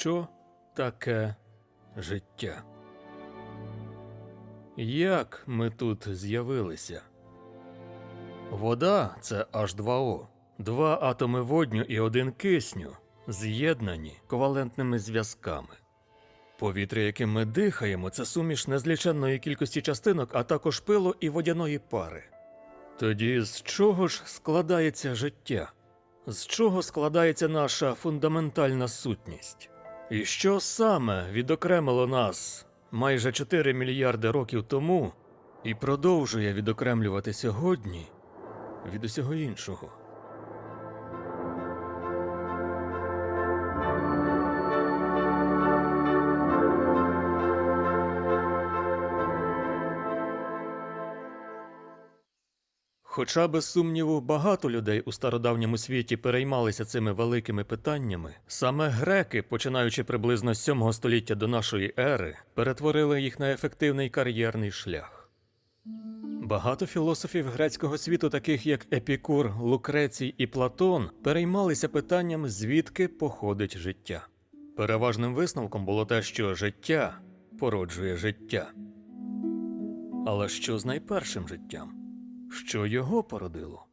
Що таке життя? Як ми тут з'явилися? Вода це H2O. Два атоми водню і один кисню, з'єднані ковалентними зв'язками. Повітря, яким ми дихаємо, це суміш незліченної кількості частинок, а також пилу і водяної пари. Тоді з чого ж складається життя? З чого складається наша фундаментальна сутність? І що саме відокремило нас майже 4 мільярди років тому і продовжує відокремлювати сьогодні від усього іншого? Хоча, без сумніву, багато людей у стародавньому світі переймалися цими великими питаннями, саме греки, починаючи приблизно з 7 століття до нашої ери, перетворили їх на ефективний кар'єрний шлях. Багато філософів грецького світу, таких як Епікур, Лукрецій і Платон, переймалися питанням, звідки походить життя. Переважним висновком було те, що життя породжує життя. Але що з найпершим життям? Що його породило?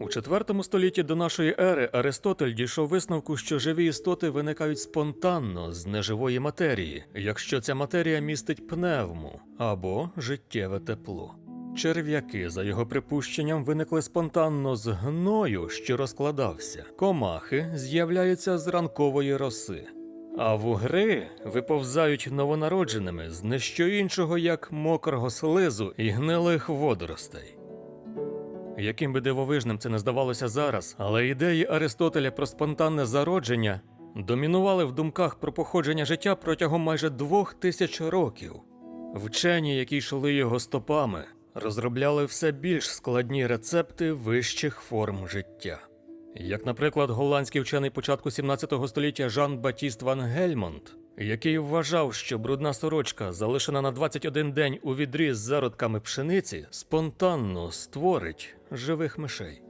У IV столітті до нашої ери Аристотель дійшов висновку, що живі істоти виникають спонтанно з неживої матерії, якщо ця матерія містить пневму або життєве тепло. Черв'яки, за його припущенням, виникли спонтанно з гною, що розкладався. Комахи з'являються з ранкової роси. А вугри виповзають новонародженими з не що іншого, як мокрого слизу і гнилих водоростей. Яким би дивовижним це не здавалося зараз, але ідеї Аристотеля про спонтанне зародження домінували в думках про походження життя протягом майже двох тисяч років. Вчені, які йшли його стопами, розробляли все більш складні рецепти вищих форм життя. Як, наприклад, голландський вчений початку 17 століття Жан Батіст Ван Гельмонт, який вважав, що брудна сорочка, залишена на 21 день у відрі з зародками пшениці, спонтанно створить живих мишей.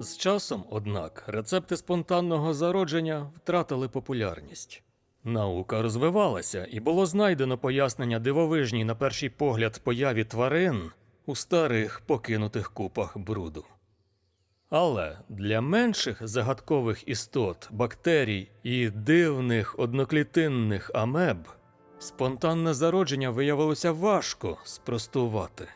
З часом, однак, рецепти спонтанного зародження втратили популярність. Наука розвивалася, і було знайдено пояснення дивовижній на перший погляд появі тварин у старих покинутих купах бруду. Але для менших загадкових істот, бактерій і дивних одноклітинних амеб спонтанне зародження виявилося важко спростувати.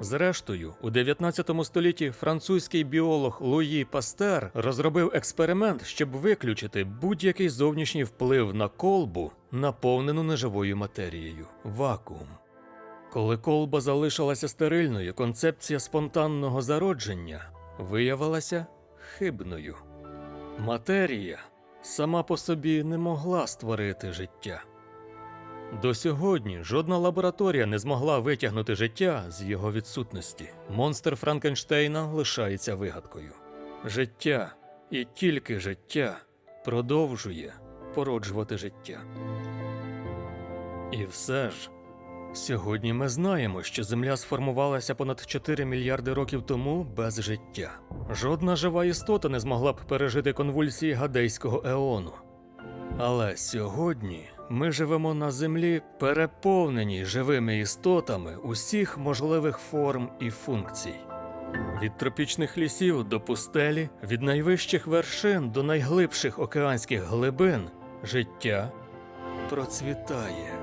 Зрештою, у 19 столітті французький біолог Луї Пастер розробив експеримент, щоб виключити будь-який зовнішній вплив на колбу, наповнену неживою матерією вакуум. Коли колба залишилася стерильною, концепція спонтанного зародження виявилася хибною. Матерія сама по собі не могла створити життя. До сьогодні жодна лабораторія не змогла витягнути життя з його відсутності. Монстр Франкенштейна лишається вигадкою. Життя і тільки життя продовжує породжувати життя. І все ж. Сьогодні ми знаємо, що Земля сформувалася понад 4 мільярди років тому без життя. Жодна жива істота не змогла б пережити конвульсії гадейського еону. Але сьогодні ми живемо на Землі, переповненій живими істотами усіх можливих форм і функцій. Від тропічних лісів до пустелі, від найвищих вершин до найглибших океанських глибин життя процвітає.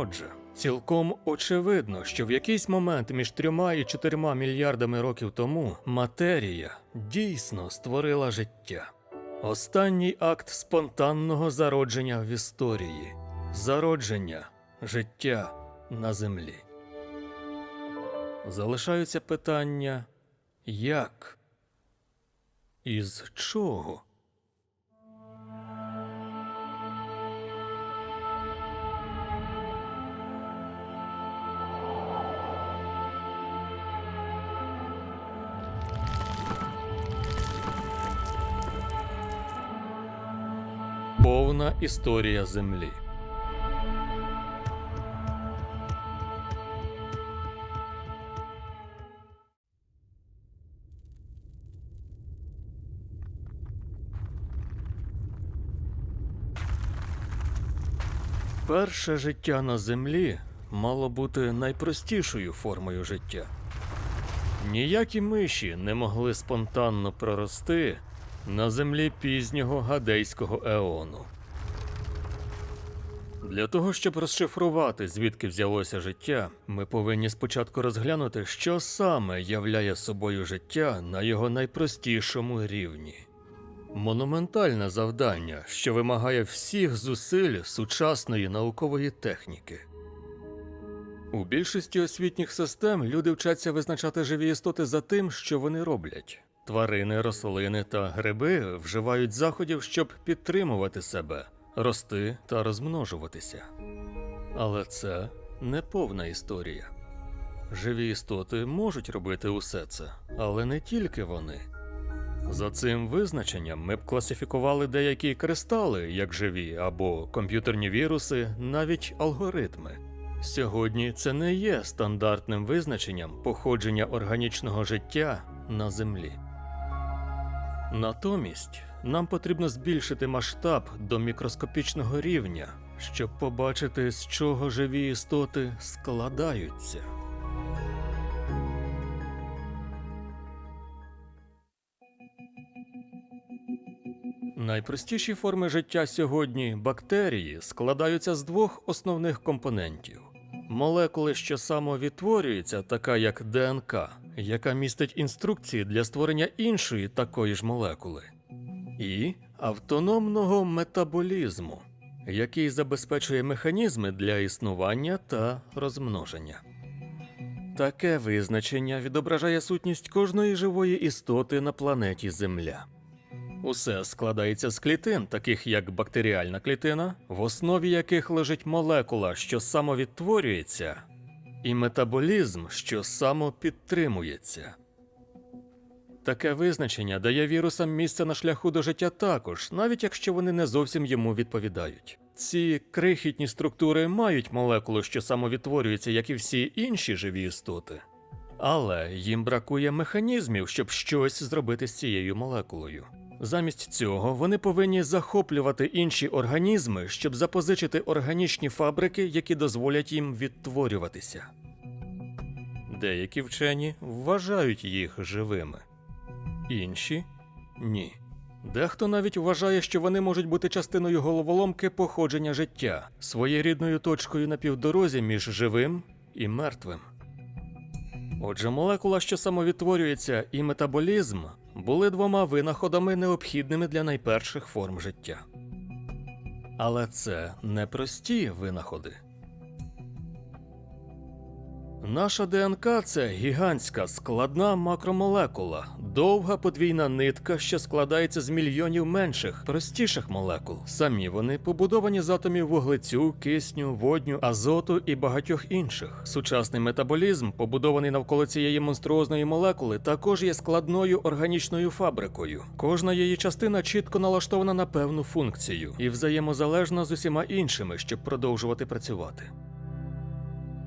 Отже, цілком очевидно, що в якийсь момент між трьома і чотирма мільярдами років тому матерія дійсно створила життя. Останній акт спонтанного зародження в історії зародження життя на землі. Залишаються питання як? Із чого? Повна історія Землі. Перше життя на землі мало бути найпростішою формою життя. Ніякі миші не могли спонтанно прорости на землі пізнього гадейського еону. Для того, щоб розшифрувати, звідки взялося життя, ми повинні спочатку розглянути, що саме являє собою життя на його найпростішому рівні. Монументальне завдання, що вимагає всіх зусиль сучасної наукової техніки. У більшості освітніх систем люди вчаться визначати живі істоти за тим, що вони роблять. Тварини, рослини та гриби вживають заходів, щоб підтримувати себе, рости та розмножуватися. Але це не повна історія. Живі істоти можуть робити усе це, але не тільки вони. За цим визначенням ми б класифікували деякі кристали як живі або комп'ютерні віруси, навіть алгоритми. Сьогодні це не є стандартним визначенням походження органічного життя на Землі. Натомість нам потрібно збільшити масштаб до мікроскопічного рівня, щоб побачити, з чого живі істоти складаються. Найпростіші форми життя сьогодні бактерії складаються з двох основних компонентів: молекули, що самовідтворюються, така як ДНК, яка містить інструкції для створення іншої такої ж молекули, і автономного метаболізму, який забезпечує механізми для існування та розмноження. Таке визначення відображає сутність кожної живої істоти на планеті Земля. Усе складається з клітин, таких як бактеріальна клітина, в основі яких лежить молекула, що самовідтворюється, і метаболізм, що самопідтримується. Таке визначення дає вірусам місце на шляху до життя також, навіть якщо вони не зовсім йому відповідають. Ці крихітні структури мають молекулу, що самовідтворюється, як і всі інші живі істоти. Але їм бракує механізмів, щоб щось зробити з цією молекулою. Замість цього вони повинні захоплювати інші організми, щоб запозичити органічні фабрики, які дозволять їм відтворюватися. Деякі вчені вважають їх живими, інші ні. Дехто навіть вважає, що вони можуть бути частиною головоломки походження життя, своєрідною точкою на півдорозі між живим і мертвим. Отже, молекула, що самовідтворюється, і метаболізм були двома винаходами, необхідними для найперших форм життя. Але це не прості винаходи. Наша ДНК це гігантська складна макромолекула, довга подвійна нитка, що складається з мільйонів менших, простіших молекул. Самі вони побудовані з атомів вуглецю, кисню, водню, азоту і багатьох інших. Сучасний метаболізм, побудований навколо цієї монструозної молекули, також є складною органічною фабрикою. Кожна її частина чітко налаштована на певну функцію і взаємозалежна з усіма іншими, щоб продовжувати працювати.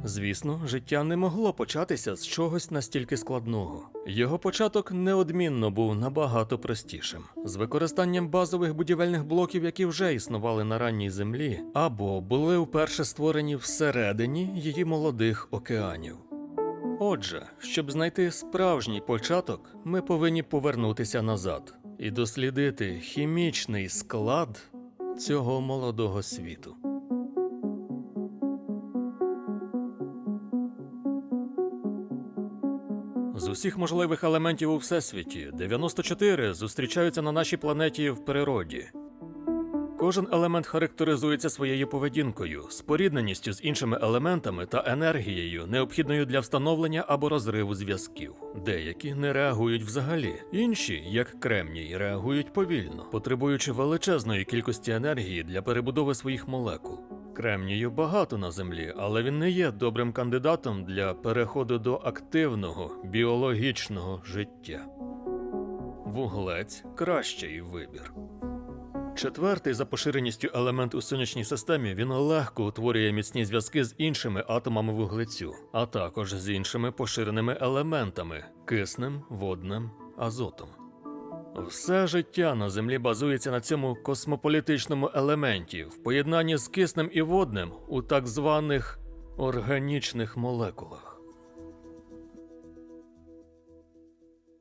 Звісно, життя не могло початися з чогось настільки складного. Його початок неодмінно був набагато простішим, з використанням базових будівельних блоків, які вже існували на ранній землі, або були вперше створені всередині її молодих океанів. Отже, щоб знайти справжній початок, ми повинні повернутися назад і дослідити хімічний склад цього молодого світу. Усіх можливих елементів у всесвіті 94 зустрічаються на нашій планеті в природі. Кожен елемент характеризується своєю поведінкою, спорідненістю з іншими елементами та енергією, необхідною для встановлення або розриву зв'язків. Деякі не реагують взагалі, інші, як кремній, реагують повільно, потребуючи величезної кількості енергії для перебудови своїх молекул. Кремнію багато на землі, але він не є добрим кандидатом для переходу до активного біологічного життя. Вуглець кращий вибір. Четвертий за поширеністю елемент у сонячній системі він легко утворює міцні зв'язки з іншими атомами вуглецю, а також з іншими поширеними елементами киснем, водним, азотом. Все життя на землі базується на цьому космополітичному елементі в поєднанні з киснем і водним у так званих органічних молекулах.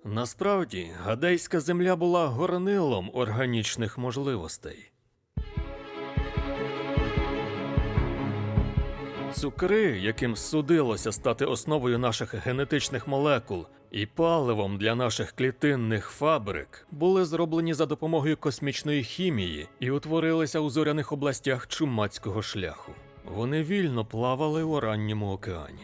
Насправді, гадейська земля була горнилом органічних можливостей. Цукри, яким судилося стати основою наших генетичних молекул і паливом для наших клітинних фабрик, були зроблені за допомогою космічної хімії і утворилися у зоряних областях чумацького шляху. Вони вільно плавали у ранньому океані.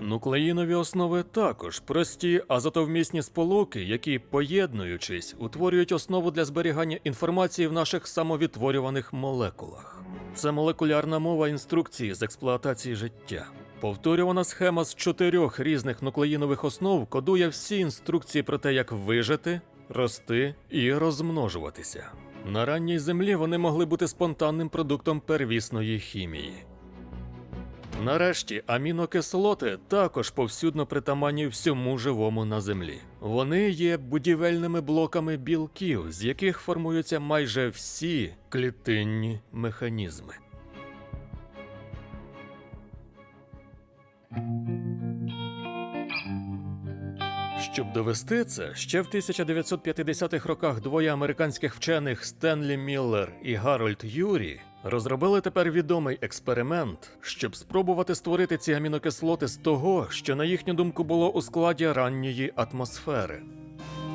Нуклеїнові основи також прості азотовмісні сполуки, які, поєднуючись, утворюють основу для зберігання інформації в наших самовідтворюваних молекулах. Це молекулярна мова інструкції з експлуатації життя. Повторювана схема з чотирьох різних нуклеїнових основ кодує всі інструкції про те, як вижити, рости і розмножуватися. На ранній землі вони могли бути спонтанним продуктом первісної хімії. Нарешті амінокислоти також повсюдно притаманні всьому живому на землі. Вони є будівельними блоками білків, з яких формуються майже всі клітинні механізми. Щоб довести це, ще в 1950-х роках двоє американських вчених Стенлі Міллер і Гарольд Юрі розробили тепер відомий експеримент, щоб спробувати створити ці амінокислоти з того, що на їхню думку було у складі ранньої атмосфери.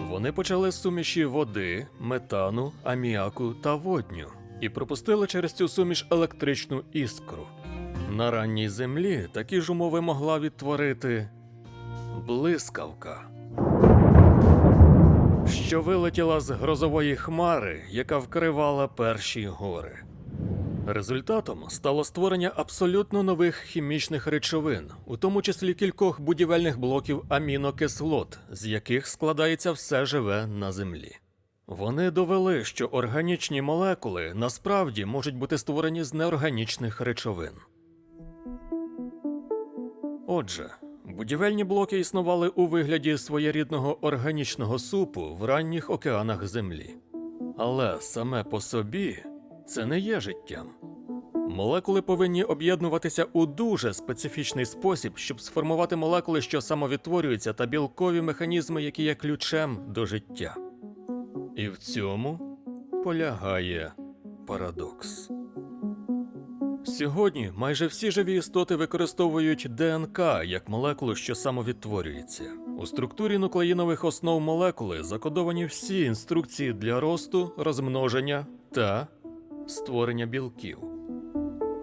Вони почали суміші води, метану, аміаку та водню і пропустили через цю суміш електричну іскру. На ранній землі такі ж умови могла відтворити блискавка, що вилетіла з грозової хмари, яка вкривала перші гори. Результатом стало створення абсолютно нових хімічних речовин, у тому числі кількох будівельних блоків амінокислот, з яких складається все живе на землі. Вони довели, що органічні молекули насправді можуть бути створені з неорганічних речовин. Отже, будівельні блоки існували у вигляді своєрідного органічного супу в ранніх океанах Землі. Але саме по собі це не є життям. Молекули повинні об'єднуватися у дуже специфічний спосіб, щоб сформувати молекули, що самовідтворюються, та білкові механізми, які є ключем до життя. І в цьому полягає парадокс. Сьогодні майже всі живі істоти використовують ДНК як молекулу, що самовідтворюється. У структурі нуклеїнових основ молекули закодовані всі інструкції для росту, розмноження та створення білків.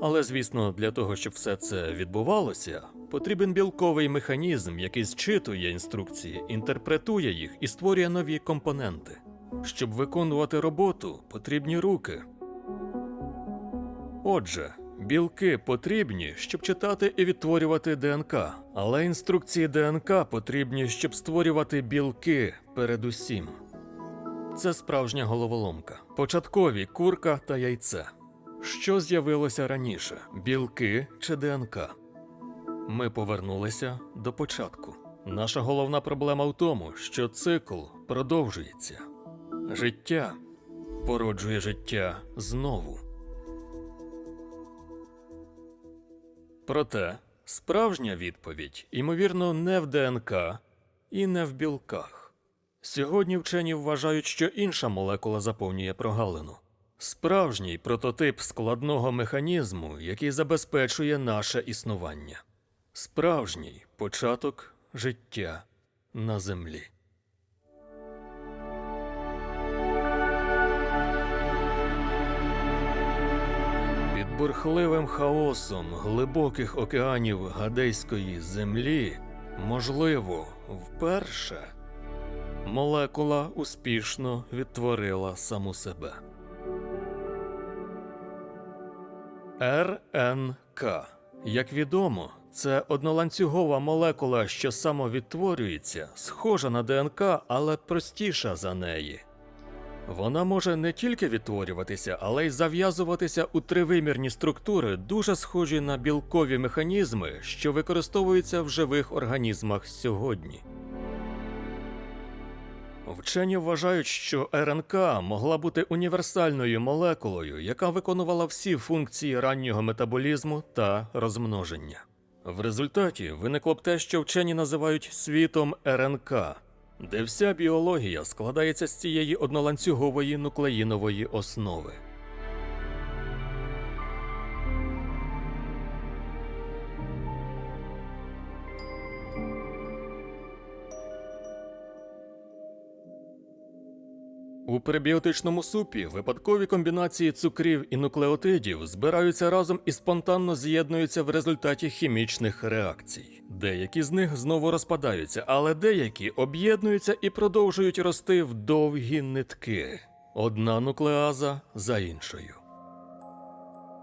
Але, звісно, для того, щоб все це відбувалося, потрібен білковий механізм, який зчитує інструкції, інтерпретує їх і створює нові компоненти. Щоб виконувати роботу, потрібні руки. Отже, білки потрібні, щоб читати і відтворювати ДНК, але інструкції ДНК потрібні, щоб створювати білки передусім. Це справжня головоломка. Початкові курка та яйце. Що з'явилося раніше: білки чи ДНК? Ми повернулися до початку. Наша головна проблема в тому, що цикл продовжується. Життя породжує життя знову. Проте справжня відповідь, ймовірно, не в ДНК і не в білках. Сьогодні вчені вважають, що інша молекула заповнює прогалину. Справжній прототип складного механізму, який забезпечує наше існування. Справжній початок життя на землі. Під бурхливим хаосом глибоких океанів гадейської землі, можливо, вперше молекула успішно відтворила саму себе. РНК. Як відомо, це одноланцюгова молекула, що самовідтворюється, схожа на ДНК, але простіша за неї. Вона може не тільки відтворюватися, але й зав'язуватися у тривимірні структури, дуже схожі на білкові механізми, що використовуються в живих організмах сьогодні. Вчені вважають, що РНК могла бути універсальною молекулою, яка виконувала всі функції раннього метаболізму та розмноження. В результаті виникло б те, що вчені називають світом РНК, де вся біологія складається з цієї одноланцюгової нуклеїнової основи. У пребіотичному супі випадкові комбінації цукрів і нуклеотидів збираються разом і спонтанно з'єднуються в результаті хімічних реакцій. Деякі з них знову розпадаються, але деякі об'єднуються і продовжують рости в довгі нитки. Одна нуклеаза за іншою.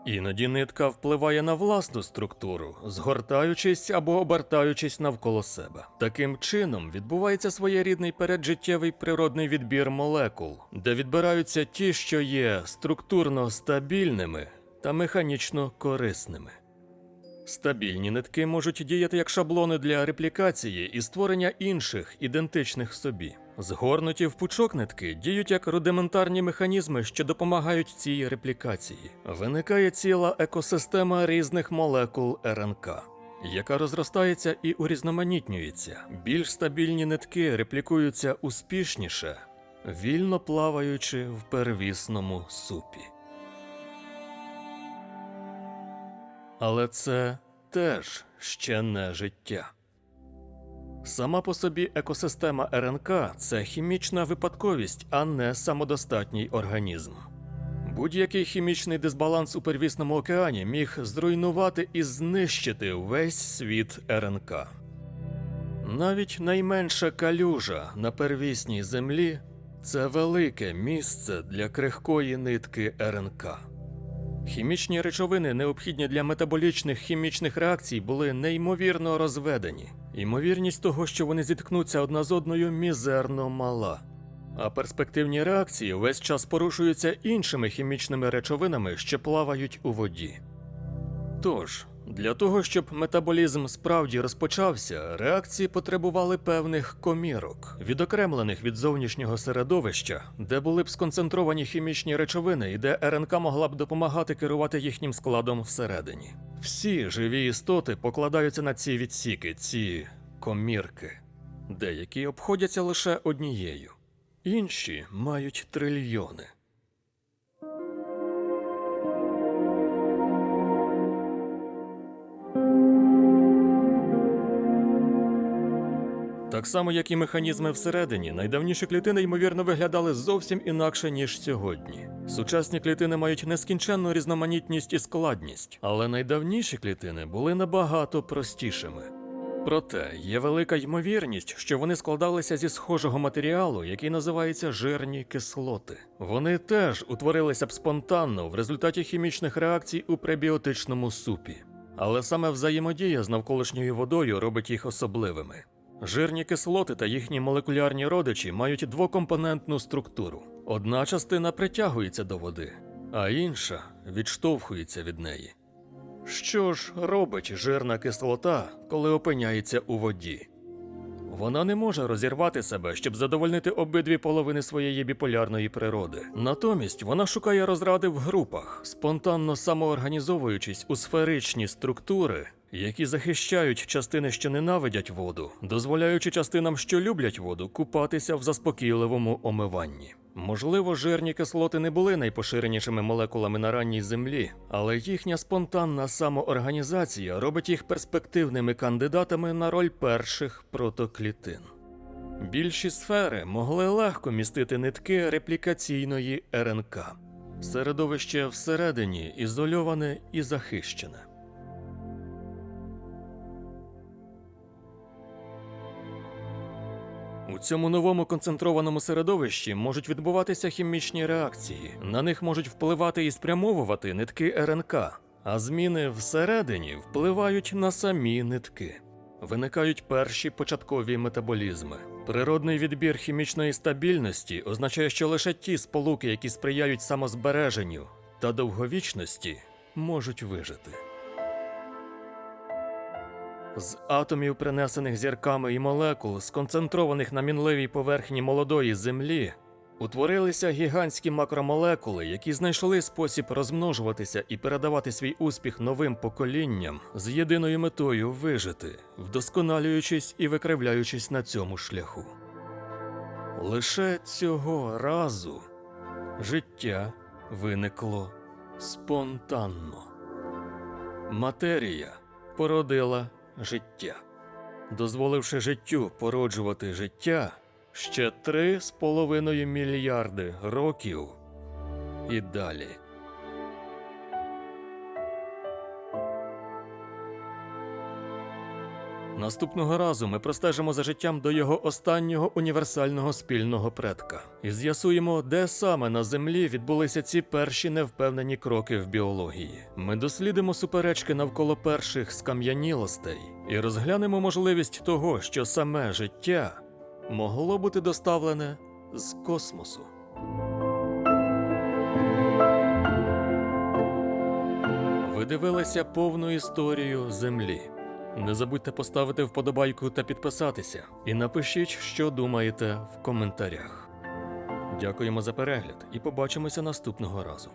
Іноді нитка впливає на власну структуру, згортаючись або обертаючись навколо себе. Таким чином відбувається своєрідний переджиттєвий природний відбір молекул, де відбираються ті, що є структурно стабільними та механічно корисними. Стабільні нитки можуть діяти як шаблони для реплікації і створення інших, ідентичних собі. Згорнуті в пучок нитки діють як рудиментарні механізми, що допомагають цій реплікації. Виникає ціла екосистема різних молекул РНК, яка розростається і урізноманітнюється. Більш стабільні нитки реплікуються успішніше, вільно плаваючи в первісному супі. Але це теж ще не життя. Сама по собі екосистема РНК це хімічна випадковість, а не самодостатній організм. Будь-який хімічний дисбаланс у первісному океані міг зруйнувати і знищити весь світ РНК. Навіть найменша калюжа на первісній землі це велике місце для крихкої нитки РНК. Хімічні речовини, необхідні для метаболічних хімічних реакцій, були неймовірно розведені. Ймовірність того, що вони зіткнуться одна з одною, мізерно мала. А перспективні реакції весь час порушуються іншими хімічними речовинами, що плавають у воді. Тож, для того, щоб метаболізм справді розпочався, реакції потребували певних комірок, відокремлених від зовнішнього середовища, де були б сконцентровані хімічні речовини і де РНК могла б допомагати керувати їхнім складом всередині. Всі живі істоти покладаються на ці відсіки, ці комірки. Деякі обходяться лише однією, інші мають трильйони. Так само, як і механізми всередині, найдавніші клітини ймовірно виглядали зовсім інакше, ніж сьогодні. Сучасні клітини мають нескінченну різноманітність і складність, але найдавніші клітини були набагато простішими. Проте є велика ймовірність, що вони складалися зі схожого матеріалу, який називається жирні кислоти. Вони теж утворилися б спонтанно в результаті хімічних реакцій у пребіотичному супі. Але саме взаємодія з навколишньою водою робить їх особливими. Жирні кислоти та їхні молекулярні родичі мають двокомпонентну структуру. Одна частина притягується до води, а інша відштовхується від неї. Що ж робить жирна кислота, коли опиняється у воді? Вона не може розірвати себе, щоб задовольнити обидві половини своєї біполярної природи. Натомість вона шукає розради в групах, спонтанно самоорганізовуючись у сферичні структури, які захищають частини, що ненавидять воду, дозволяючи частинам, що люблять воду, купатися в заспокійливому омиванні. Можливо, жирні кислоти не були найпоширенішими молекулами на ранній землі, але їхня спонтанна самоорганізація робить їх перспективними кандидатами на роль перших протоклітин. Більші сфери могли легко містити нитки реплікаційної РНК. Середовище всередині ізольоване і захищене. У цьому новому концентрованому середовищі можуть відбуватися хімічні реакції. На них можуть впливати і спрямовувати нитки РНК, а зміни всередині впливають на самі нитки. Виникають перші початкові метаболізми. Природний відбір хімічної стабільності означає, що лише ті сполуки, які сприяють самозбереженню та довговічності, можуть вижити. З атомів, принесених зірками і молекул, сконцентрованих на мінливій поверхні молодої землі, утворилися гігантські макромолекули, які знайшли спосіб розмножуватися і передавати свій успіх новим поколінням з єдиною метою вижити, вдосконалюючись і викривляючись на цьому шляху. Лише цього разу життя виникло спонтанно. Матерія породила життя, дозволивши життю породжувати життя ще три з половиною мільярди років і далі. Наступного разу ми простежимо за життям до його останнього універсального спільного предка і з'ясуємо, де саме на землі відбулися ці перші невпевнені кроки в біології. Ми дослідимо суперечки навколо перших скам'янілостей і розглянемо можливість того, що саме життя могло бути доставлене з космосу. Ви дивилися повну історію Землі. Не забудьте поставити вподобайку та підписатися. І напишіть, що думаєте в коментарях. Дякуємо за перегляд і побачимося наступного разу.